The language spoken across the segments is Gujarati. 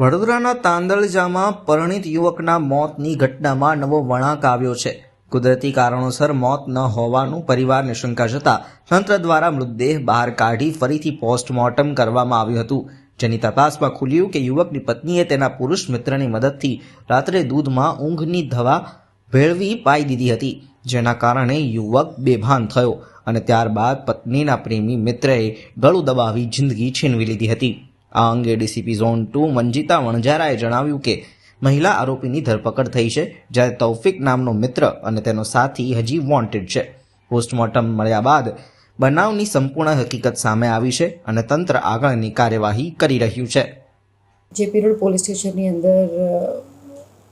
વડોદરાના તાંદળજામાં પરિણીત યુવકના મોતની ઘટનામાં નવો વળાંક આવ્યો છે. કુદરતી કારણોસર મોત ન હોવાનું પરિવારને શંકા જતા તંત્ર દ્વારા મૃતદેહ બહાર કાઢી ફરીથી પોસ્ટમોર્ટમ કરવામાં આવ્યું હતું. જેની તપાસમાં ખુલ્યું કે યુવકની પત્નીએ તેના પુરુષ મિત્રની મદદથી રાત્રે દૂધમાં ઊંઘની દવા ભેળવી પાઈ દીધી હતી, જેના કારણે યુવક બેભાન થયો અને ત્યારબાદ પત્નીના પ્રેમી મિત્રએ ગળું દબાવી જિંદગી છીનવી લીધી હતી. આ અંગે ડીસીપી ઝોન ટુ મંજિતા વણઝારાએ જણાવ્યું કે મહિલા આરોપીની ધરપકડ થઈ છે, જ્યારે તૌફિક નામનો મિત્ર અને તેનો સાથી હજી વોન્ટેડ છે. પોસ્ટમોર્ટમ મળ્યા બાદ બનાવની સંપૂર્ણ હકીકત સામે આવી છે અને તંત્ર આગળની કાર્યવાહી કરી રહ્યું છે. જેપી રોડ પોલીસ સ્ટેશનની અંદર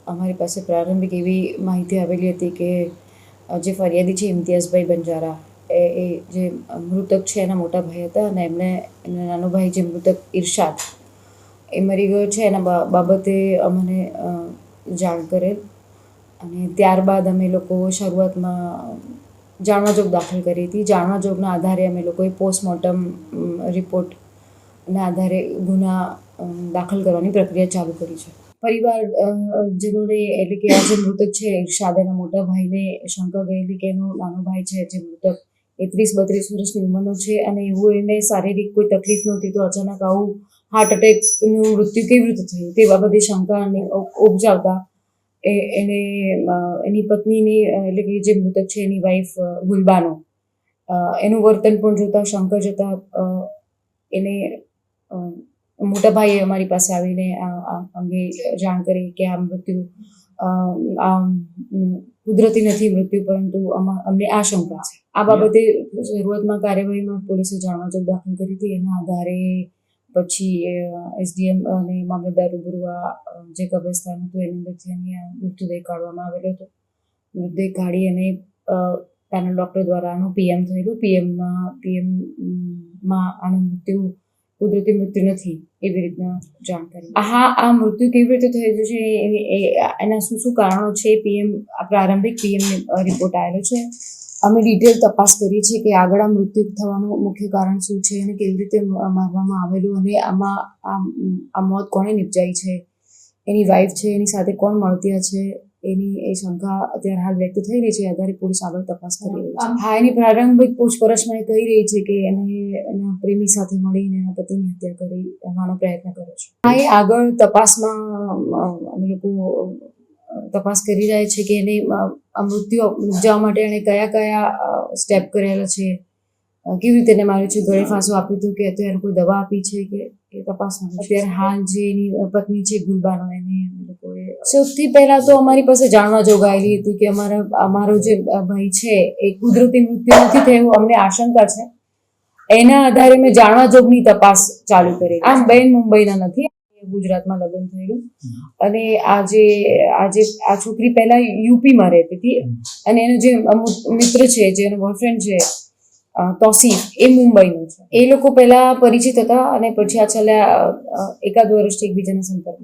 અમારી પાસે પ્રારંભિક એવી માહિતી આવેલી હતી કે જે ફરિયાદી છે ઇમ્તિયાઝભાઈ બંજારા એ એ જે મૃતક છે એના મોટા ભાઈ હતા અને એમને, એમનો નાનો ભાઈ જે મૃતક ઇરશાદ એ મરી ગયો છે. એના બાબતે અમને જાણ કરેલ. અને ત્યારબાદ અમે લોકો શરૂઆતમાં જાણવા જોગ દાખલ કરી હતી. જાણવા જોગના આધારે અમે લોકોએ પોસ્ટમોર્ટમ રિપોર્ટ ના આધારે ગુના દાખલ કરવાની પ્રક્રિયા ચાલુ કરી છે. પરિવાર જેનોને એટલે કે આ જે મૃતક છે ઇરશાદ એના મોટા ભાઈને શંકા ગયેલી કે એનો નાનો ભાઈ છે, જે મૃતક એ ત્રીસ બત્રીસ વર્ષની ઉંમરનો છે અને એવું એને શારીરિક કોઈ તકલીફ નહોતી તો અચાનક આવું હાર્ટ એટેકનું મૃત્યુ કેવી રીતે થયું? તે બાબતે શંકા અને ઉપજાવતા એ, એને એની પત્નીની એટલે કે જે મૃતક છે એની વાઈફ ગુલબાનો. એનું વર્તન પણ જોતા શંકર જતા એને મોટા ભાઈએ અમારી પાસે આવીને આ આ અંગે જાણ કરી કે આ મૃત્યુ આ કુદરતી નથી મૃત્યુ પરંતુ અમને આશંકા છે. આ બાબતે શરૂઆતમાં કાર્યવાહીમાં પોલીસે જાણવા જોગ દાખલ કરી હતી. એના આધારે પછી એસડીએમ અને મામલતદાર રૂબરૂ આ જે કબ્રસ્તાન હતું એની અંદરથી એની આ મૃતદેહ કાઢવામાં આવેલો હતો. મૃતદેહ કાઢી અને પેનલ ડૉક્ટર દ્વારા આનું પીએમ થયેલું. પીએમમાં પીએમમાં આનું મૃત્યુ કુદરતી મૃત્યુ નથી એવી રીતના જાણકારી. હા આ મૃત્યુ કેવી રીતે થયેલું છે? એના શું શું કારણો છે? પીએમ પ્રારંભિક પીએમ રિપોર્ટ આવેલો છે. અમે ડિટેલ તપાસ કરી છે કે આગળ આ મૃત્યુ થવાનું મુખ્ય કારણ શું છે અને કેવી રીતે મારવામાં આવેલું અને આમાં આ મોત કોણે નિપજાઈ છે? એની વાઈફ છે, એની સાથે કોણ મળતિયા છે એની, એ શંકા અત્યારે હાલ વ્યક્ત થઈ રહી છે આધારે પોલીસ આગળ તપાસ કરી રહી છે. હા, એની પ્રારંભિક પૂછપરછમાં એ કહી રહી છે કે એને, એના પ્રેમી સાથે મળીને એના પતિની હત્યા કરી એવાનો પ્રયત્ન કર્યો છે. હા, એ આગળ તપાસમાં અમે લોકો તપાસ કરી રહ્યા છે કે એને મૃત્યુ ઉપજાવવા માટે એણે કયા કયા સ્ટેપ કરેલા છે? કેવી રીતે એને માર્યું છે? ગળે ફાંસો આપ્યું હતું કે અત્યારે કોઈ દવા આપી છે કે એ તપાસમાં અત્યારે હાલ જે એની પત્ની છે, ગુલબાનો, એને લોકોએ સૌથી પહેલા તો અમારી પાસે જાણવા જોગાયેલી હતી કે અમારા, અમારો જે ભાઈ છે, એ કુદરતી મૃત્યુ નથી થયું, અમને આશંકા છે. એના આધારે મેં જાણવા જોગની તપાસ ચાલુ કરી. આમ બેન મુંબઈના નથી. ગુજરાતમાં લગ્ન થયેલું. અને આજે આજે આ છોકરી પહેલા યુપીમાં રહેતી હતી. અને એનો જે મિત્ર છે જે એનો બોયફ્રેન્ડ છે તોસીફ એ મુંબઈનો છે. એ લોકો પહેલા પરિચિત હતા અને પછી આ છેલ્લા એકાદ વર્ષથી એકબીજાના સંપર્કમાં